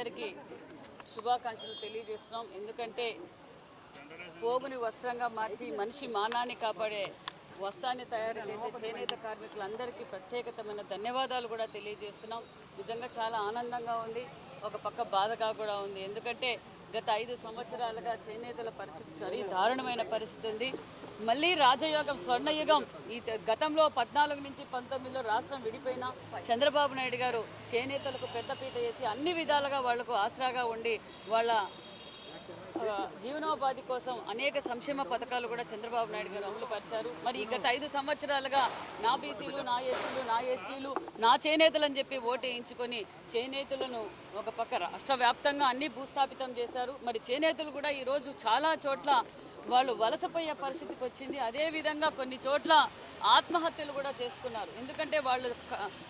అందరికీ శుభాకాంక్షలు తెలియజేస్తున్నాం. ఎందుకంటే పోగుని వస్త్రంగా మార్చి మనిషి మానాన్ని కాపాడే వస్త్రాన్ని తయారు చేసే చేనేత కార్మికులందరికీ ప్రత్యేకతమైన ధన్యవాదాలు కూడా తెలియజేస్తున్నాం. నిజంగా చాలా ఆనందంగా ఉంది. ఒక పక్క బాధగా కూడా ఉంది. ఎందుకంటే గత ఐదు సంవత్సరాలుగా చేనేతల పరిస్థితి సరి దారుణమైన పరిస్థితి ఉంది. మళ్ళీ రాజయోగం స్వర్ణయుగం ఈ గతంలో పద్నాలుగు నుంచి పంతొమ్మిదిలో రాష్ట్రం విడిపోయిన చంద్రబాబు నాయుడు గారు చేనేతలకు పెద్దపీట వేసి అన్ని విధాలుగా వాళ్ళకు ఆసరాగా ఉండి వాళ్ళ జీవనోపాధి కోసం అనేక సంక్షేమ పథకాలు కూడా చంద్రబాబు నాయుడు గారు అమలు పరిచారు మరి గత ఐదు సంవత్సరాలుగా నా బీసీలు నా ఎస్సీలు నా ఎస్టీలు నా చేనేతలు అని చెప్పి ఓటు వేయించుకొని చేనేతలను ఒక పక్క రాష్ట్ర వ్యాప్తంగా అన్ని భూస్థాపితం చేశారు. మరి చేనేతలు కూడా ఈరోజు చాలా చోట్ల వాళ్ళు వలసపోయే పరిస్థితికి వచ్చింది. అదేవిధంగా కొన్ని చోట్ల ఆత్మహత్యలు కూడా చేసుకున్నారు. ఎందుకంటే వాళ్ళు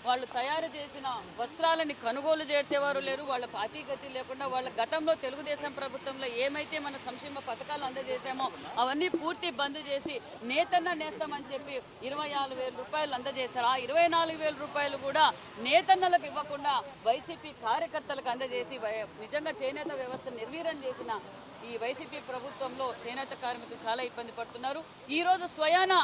వాళ్ళు తయారు చేసిన వస్త్రాలని కొనుగోలు చేసేవారు లేరు. వాళ్ళకు అతిగతి లేకుండా వాళ్ళ గతంలో తెలుగుదేశం ప్రభుత్వంలో ఏమైతే మన సంక్షేమ పథకాలు అందజేశామో అవన్నీ పూర్తి బంద్ చేసి నేతన్న నేస్తామని చెప్పి ఇరవై నాలుగు వేల రూపాయలు అందజేశారు. ఆ ఇరవై నాలుగు వేల రూపాయలు కూడా నేతన్నలకు ఇవ్వకుండా వైసీపీ కార్యకర్తలకు అందజేసి నిజంగా చేనేత వ్యవస్థ నిర్వీర్యం చేసిన ఈ వైసీపీ ప్రభుత్వంలో చేనేత కార్మికులు చాలా ఇబ్బంది పడుతున్నారు. ఈరోజు స్వయాన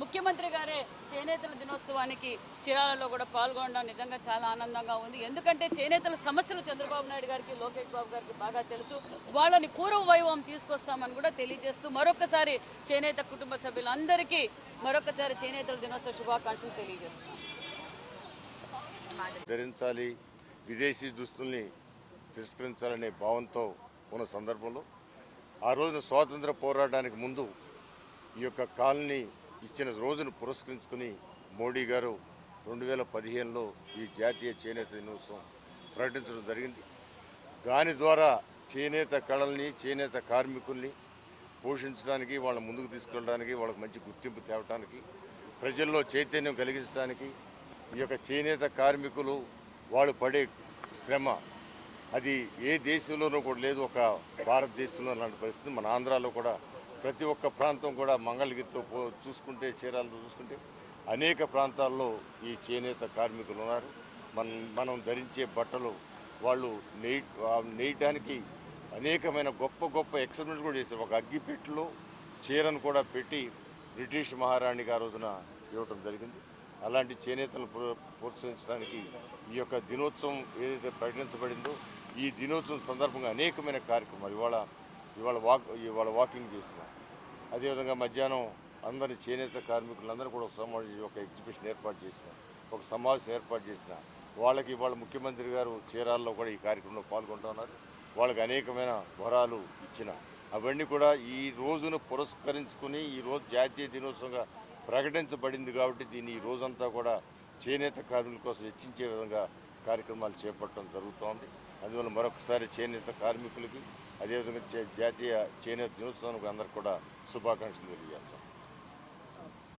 ముఖ్యమంత్రి గారే చేనేతల దినోత్సవానికి చీరాలలో కూడా పాల్గొనడం నిజంగా చాలా ఆనందంగా ఉంది. ఎందుకంటే చేనేతల సమస్యలు చంద్రబాబు నాయుడు గారికి లోకేష్ బాబు గారికి బాగా తెలుసు. వాళ్ళని పూర్వ వైభవం తీసుకొస్తామని కూడా తెలియజేస్తూ మరొకసారి చేనేత కుటుంబ సభ్యులందరికీ మరొకసారి చేనేతల దినోత్సవ శుభాకాంక్షలు తెలియజేస్తున్నాం. ధరించాలి విదేశీ దుస్తుల్ని తిరస్కరించాలనే భావంతో ఉన్న సందర్భంలో ఆ రోజున స్వాతంత్ర పోరాటానికి ముందు ఈ యొక్క కాలనీ ఇచ్చిన రోజును పురస్కరించుకుని మోడీ గారు రెండు వేల పదిహేనులో ఈ జాతీయ చేనేత దినోత్సవం ప్రకటించడం జరిగింది. దాని ద్వారా చేనేత కళల్ని చేనేత కార్మికుల్ని పోషించడానికి వాళ్ళ ముందుకు తీసుకెళ్ళడానికి వాళ్ళకి మంచి గుర్తింపు తేవడానికి ప్రజల్లో చైతన్యం కలిగించడానికి ఈ యొక్క చేనేత కార్మికులు వాళ్ళు పడే శ్రమ అది ఏ దేశంలోనూ కూడా లేదు. ఒక భారతదేశంలో అలాంటి పరిస్థితి. మన ఆంధ్రాలో కూడా ప్రతి ఒక్క ప్రాంతం కూడా మంగళగిరితో పో చూసుకుంటే చీరాలతో చూసుకుంటే అనేక ప్రాంతాల్లో ఈ చేనేత కార్మికులు ఉన్నారు. మనం మనం ధరించే బట్టలు వాళ్ళు నెయ్యి నేయటానికి అనేకమైన గొప్ప గొప్ప ఎక్స్పెరిమెంట్ కూడా చేశారు. ఒక అగ్గిపెట్టులో చీరను కూడా పెట్టి బ్రిటిష్ మహారాణి ఆ రోజున ఇవ్వటం జరిగింది. అలాంటి చేనేతలను ప్రోత్సహించడానికి ఈ యొక్క దినోత్సవం ఏదైతే ప్రకటించబడిందో ఈ దినోత్సవం సందర్భంగా అనేకమైన కార్యక్రమాలు ఇవాళ ఇవాళ వాక్ ఇవాళ వాకింగ్ చేసిన. అదేవిధంగా మధ్యాహ్నం అందరి చేనేత కార్మికులందరూ కూడా సమావేశం ఒక ఎగ్జిబిషన్ ఏర్పాటు చేసిన ఒక సమావేశం ఏర్పాటు చేసిన. వాళ్ళకి ఇవాళ ముఖ్యమంత్రి గారు చీరాల్లో కూడా ఈ కార్యక్రమంలో పాల్గొంటున్నారు. వాళ్ళకి అనేకమైన వరాలు ఇచ్చిన. అవన్నీ కూడా ఈ రోజును పురస్కరించుకుని ఈ రోజు జాతీయ దినోత్సవంగా ప్రకటించబడింది కాబట్టి దీన్ని ఈ రోజంతా కూడా చేనేత కార్మికుల కోసం హెచ్చించే విధంగా కార్యక్రమాలు చేపట్టడం జరుగుతోంది. అందువల్ల మరొకసారి చేనేత కార్మికులకి అదేవిధంగా చే- జాతీయ చేనేత దినోత్సవానికి అందరికీ కూడా శుభాకాంక్షలు తెలియజేస్తాం.